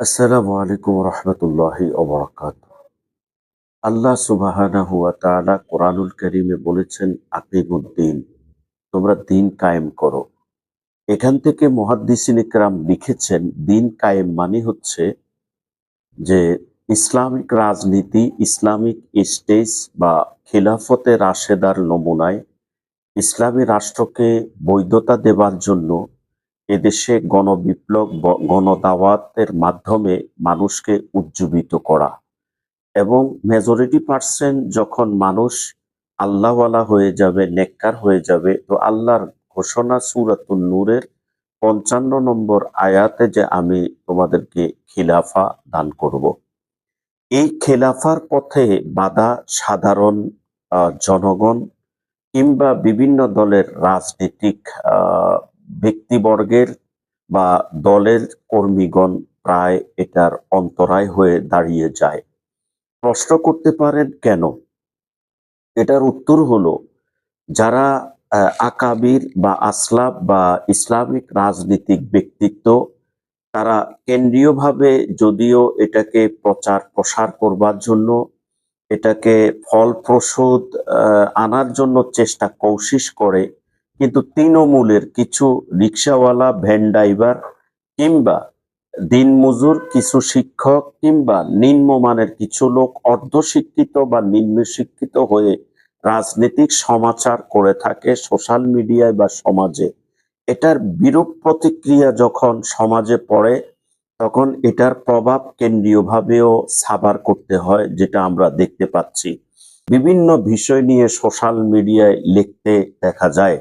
আসসালামু আলাইকুম রহমতুল্লাহি অবরাকাত আল্লাহ সুবাহানাহু ওয়া তাআলা কোরআনুল কারীমে বলেছেন, আকিমুদ্দিন, তোমরা দিন কায়েম করো। এখান থেকে মুহাদ্দিসিন ইকরাম লিখেছেন, দিন কায়েম মানে হচ্ছে যে ইসলামিক রাজনীতি, ইসলামিক স্টেজ বা খিলাফতে রাশেদার নমুনায় ইসলামী রাষ্ট্রকে বৈধতা দেবার জন্য এদেশে গণবিপ্লব গণদাওয়াতের মাধ্যমে মানুষকে উজ্জীবিত করা এবং মেজরিটি পার্সেন্ট যখন মানুষ আল্লাহওয়ালা হয়ে যাবে, নেককার হয়ে যাবে, তো আল্লাহর ঘোষণা সুরাতুল নূরের পঞ্চান্ন নম্বর আয়াতে যে আমি তোমাদেরকে খিলাফা দান করব। এই খেলাফার পথে বাধা সাধারণ জনগণ কিংবা বিভিন্ন দলের রাজনৈতিক ব্যক্তিবর্গের বা দলের কর্মীগণ প্রায় এটার অন্তরায় হয়ে দাঁড়িয়ে যায়। প্রশ্ন করতে পারেন কেন? এটার উত্তর হলো, যারা আকাবির বা আসলাফ বা ইসলামিক রাজনীতিক ব্যক্তিত্ব, তারা কেন্দ্রীয়ভাবে যদিও এটাকে প্রচার প্রসার করবার জন্য, এটাকে ফলপ্রসূদ আনার জন্য চেষ্টা কৌশিস করে কিন্তু তৃণমূলের কিছু রিক্সাওয়ালা, ভ্যান ড্রাইভার কিংবা দিনমজুর কিছু শিক্ষক কিংবা নিম্নমানের কিছু লোক অর্ধশিক্ষিত বা নিম্ন শিক্ষিত হয়ে রাজনৈতিক সমাচার করে থাকে সোশ্যাল মিডিয়ায় বা সমাজে। এটার বিরূপ প্রতিক্রিয়া যখন সমাজে পড়ে, তখন এটার প্রভাব কেন্দ্রীয়ভাবেও সাবার করতে হয়, যেটা আমরা দেখতে পাচ্ছি। বিভিন্ন বিষয় নিয়ে সোশ্যাল মিডিয়ায় লিখতে দেখা যায়।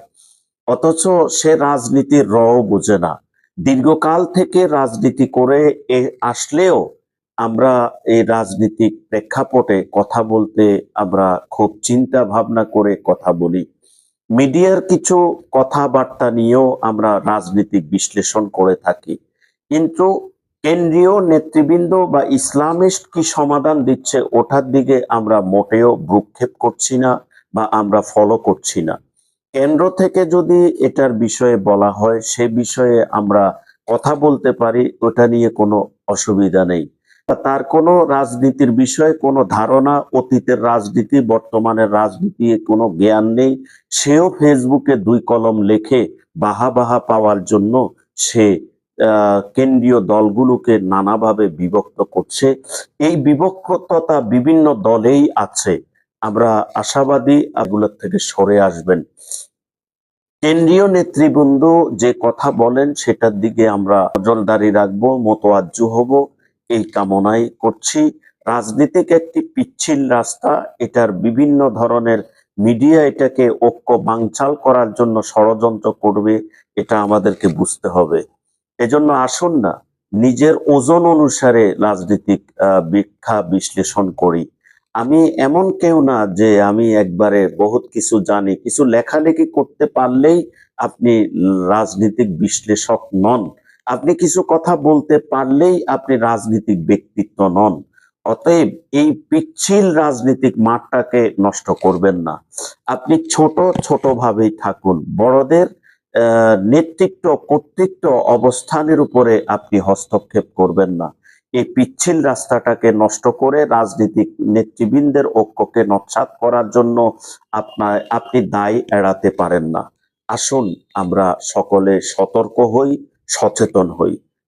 অথচ সে রাজনীতির রও বোঝে না। দীর্ঘকাল থেকে রাজনীতি করে এ আসলেও আমরা এই রাজনীতিক প্রেক্ষাপটে কথা বলতে আমরা খুব চিন্তা ভাবনা করে কথা বলি। মিডিয়ার কিছু কথাবার্তা নিয়েও আমরা রাজনীতিক বিশ্লেষণ করে থাকি। কিন্তু কেন্দ্রীয় নেতৃবৃন্দ বা ইসলামিস্ট কি সমাধান দিচ্ছে ওঠার দিকে আমরা মোটেও ভ্রুক্ষেপ করছি না বা আমরা ফলো করছি না। কেন্দ্র থেকে যদি এটার বিষয়ে বলা হয়, সে বিষয়ে আমরা কথা বলতে পারি, ওটা নিয়ে কোনো অসুবিধা নেই। তার কোনো রাজনীতির বিষয়ে কোনো ধারণা, অতীতের রাজনীতি, বর্তমানের রাজনীতি, কোনো জ্ঞান নেই। সেও ফেসবুকে দুই কলম লেখে বাহা বাহা পাওয়ার জন্য সে কেন্দ্রীয় দলগুলোকে নানাভাবে বিভক্ত করছে। এই বিভক্ততা বিভিন্ন দলেই আছে। আমরা আশাবাদী এগুলোর থেকে সরে আসবেন। কেন্দ্রীয় নেতৃবৃন্দ যে কথা বলেন সেটার দিকে আমরা নজরদারি রাখব মতোয়াজ্য হব, এই কামনাই করছি। রাজনীতিক একটি পিচ্ছিল রাস্তা, এটার বিভিন্ন ধরনের মিডিয়া এটাকে ঐক্য বাংচাল করার জন্য ষড়যন্ত্র করবে, এটা আমাদেরকে বুঝতে হবে। এজন্য আসুন না, নিজের ওজন অনুসারে রাজনীতিক ব্যাখ্যা বিশ্লেষণ করি। আমি এমন কেউ না যে আমি একবারে বহুত কিছু জানি। কিছু লেখালেখি করতে পারলেই আপনি রাজনীতিক বিশ্লেষক নন। আপনি কিছু কথা বলতে পারলেই আপনি রাজনীতিক ব্যক্তিত্ব নন। অতএব এই পিচ্ছিল রাজনীতিক মাঠটাকে নষ্ট করবেন না। আপনি ছোট ছোট ভাবেই থাকুন। বড়দের নেতৃত্ব, কর্তৃত্ব অবস্থানের উপরে আপনি হস্তক্ষেপ করবেন না। এই পিচ্ছিল রাস্তাটাকে নষ্ট করে রাজনীতিক নেতৃবৃন্দের ঐক্যকে নৎসাত করার জন্য আপনার, আপনি দায় এড়াতে পারেন না। আসুন আমরা সকলে সতর্ক হই, সচেতন হই।